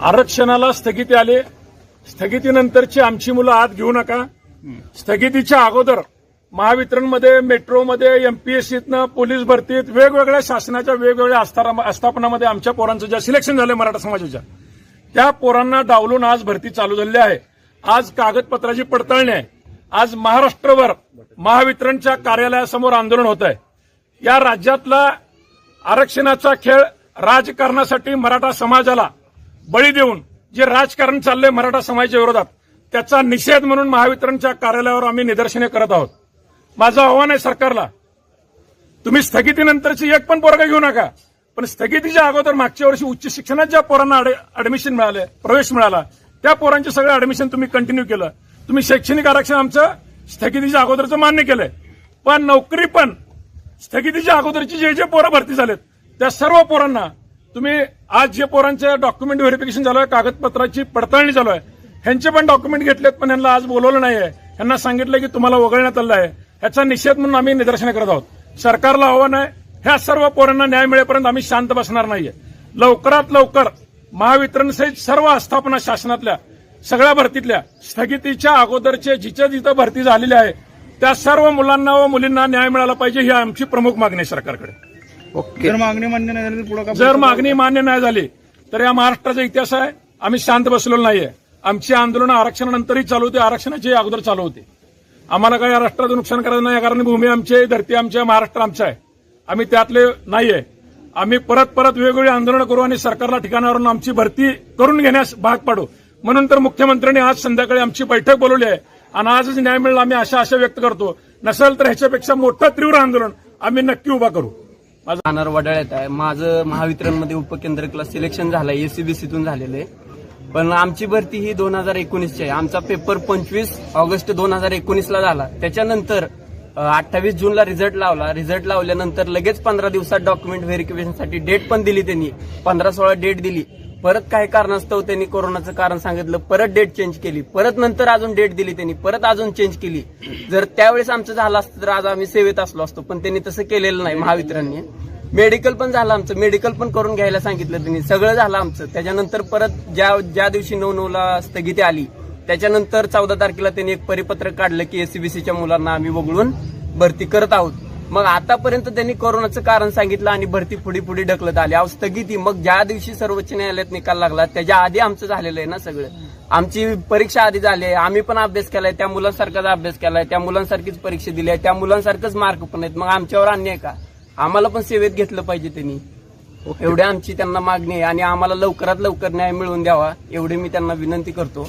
आरक्षणाला स्थगिती आली. स्थगितीनंतरची आमची मुलं आत घेऊ नका. स्थगितीच्या अगोदर महावितरणमध्ये मेट्रोमध्ये एमपीएससीतनं पोलीस भरतीत वेगवेगळ्या शासनाच्या वेगवेगळ्या आस्थापनामध्ये आमच्या पोरांचं ज्या सिलेक्शन झालं मराठा समाजाच्या त्या पोरांना डावलून आज भरती चालू झाली आहे. आज कागदपत्राची पडताळणी आहे. आज महाराष्ट्रभर महावितरणच्या कार्यालयासमोर आंदोलन होत आहे. या राज्यातला आरक्षणाचा खेळ राजकारणासाठी मराठा समाजाला बळी देऊन जे राजकारण चाललंय मराठा समाजाच्या विरोधात त्याचा निषेध म्हणून महावितरणच्या कार्यालयावर आम्ही निदर्शने करत आहोत. माझं आव्हान आहे सरकारला तुम्ही स्थगितीनंतरची एक पण पोरगा घेऊ नका पण स्थगितीच्या अगोदर मागच्या वर्षी उच्च शिक्षणात ज्या पोरांना ऍडमिशन मिळाले प्रवेश मिळाला त्या पोरांचे सगळं ऍडमिशन तुम्ही कंटिन्यू केलं. तुम्ही शैक्षणिक आरक्षण आमचं स्थगितीच्या अगोदरचं मान्य केलंय. पण नोकरी पण स्थगितीच्या अगोदरची जे जे पोरं भरती झालेत त्या सर्व पोरांना तुम्ही आज जे पोरांचं डॉक्युमेंट व्हेरिफिकेशन झालं आहे कागदपत्राची पडताळणी चालू आहे ह्यांचे पण डॉक्युमेंट घेतलेत पण यांना आज बोलवलं आहे यांना सांगितलं की तुम्हाला वगळण्यात आलं आहे. ह्याचा निषेध म्हणून आम्ही निदर्शनं करत आहोत. सरकारला आव्हान आहे ह्या सर्व पोरांना न्याय मिळेपर्यंत आम्ही शांत बसणार नाहीये. लवकरात लवकर महावितरणसहित सर्व आस्थापना शासनातल्या सगळ्या भरतीतल्या स्थगितीच्या अगोदरचे जिच्या जिथं भरती झालेली आहे त्या सर्व मुलांना व मुलींना न्याय मिळाला पाहिजे ही आमची प्रमुख मागणी आहे सरकारकडे. जर मागणी मान्य नाही झाली तर पुढे जर मागणी मान्य नाही झाली तर या महाराष्ट्राचा इतिहास आहे. आम्ही शांत बसलेलो नाहीये. आमची आंदोलनं आरक्षणानंतरही चालू होती आरक्षणाची अगोदर चालू होती. आम्हाला काही या राष्ट्राचं नुकसान करायचं नाही कारण भूमी आमची धरती आमची महाराष्ट्र आमचं आहे. आम्ही त्यातले नाहीये. आम्ही परत परत वेगवेगळी आंदोलनं करू आणि सरकारला ठिकाणावरून आमची भरती करून घेण्यास भाग पाडू. म्हणून तर मुख्यमंत्र्यांनी आज संध्याकाळी आमची बैठक बोलवली आहे. आणि आजच न्याय मिळाला आम्ही अशा आशा व्यक्त करतो. नसेल तर ह्याच्यापेक्षा मोठं तीव्र आंदोलन आम्ही नक्की उभा करू. माझं राहणार वडाळ्यात आहे. माझं महावितरणमध्ये उपकेंद्र क्लास सिलेक्शन झालं आहे एसीबीसीतून झालेलं आहे. पण आमची भरती ही दोन हजार एकोणीसची आहे. आमचा पेपर पंचवीस ऑगस्ट दोन हजार एकोणीसला झाला. त्याच्यानंतर अठ्ठावीस जूनला रिझल्ट लावला. रिझल्ट लावल्यानंतर लगेच पंधरा दिवसात डॉक्युमेंट व्हेरिफिकेशनसाठी डेट पण दिली त्यांनी. पंधरा सोळा डेट दिली. परत काही कारणास्तव त्यांनी कोरोनाचं कारण सांगितलं परत डेट चेंज केली परत नंतर अजून डेट दिली त्यांनी परत अजून चेंज केली. जर त्यावेळेस आमचं झालं असतं तर आज आम्ही सेवेत असलो असतो पण त्यांनी तसं केलेलं नाही महावितरणने. मेडिकल पण झालं आमचं मेडिकल पण करून घ्यायला सांगितलं त्यांनी सगळं झालं आमचं. त्याच्यानंतर परत ज्या ज्या दिवशी नऊ नऊला स्थगिती आली त्याच्यानंतर चौदा तारखेला त्यांनी एक परिपत्रक काढलं की एसीबीसीच्या मुलांना आम्ही वगळून भरती करत आहोत. मग आतापर्यंत त्यांनी कोरोनाचं कारण सांगितलं आणि भरती पुढे पुढे ढकलत आली. अहो स्थगिती. मग ज्या दिवशी सर्वोच्च न्यायालयात निकाल लागला त्याच्या आधी आमचं झालेलं आहे ना सगळं. आमची परीक्षा आधी झाली आहे. आम्ही पण अभ्यास केलाय. त्या मुलांसारखाच अभ्यास केलाय. त्या मुलांसारखीच परीक्षा दिली आहे. त्या मुलांसारखंच मार्क पण आहेत. मग आमच्यावर अन्याय का? आम्हाला पण सेवेत घेतलं पाहिजे त्यांनी. एवढी आमची त्यांना मागणी आहे आणि आम्हाला लवकरात लवकर न्याय मिळवून द्यावा एवढी मी त्यांना विनंती करतो.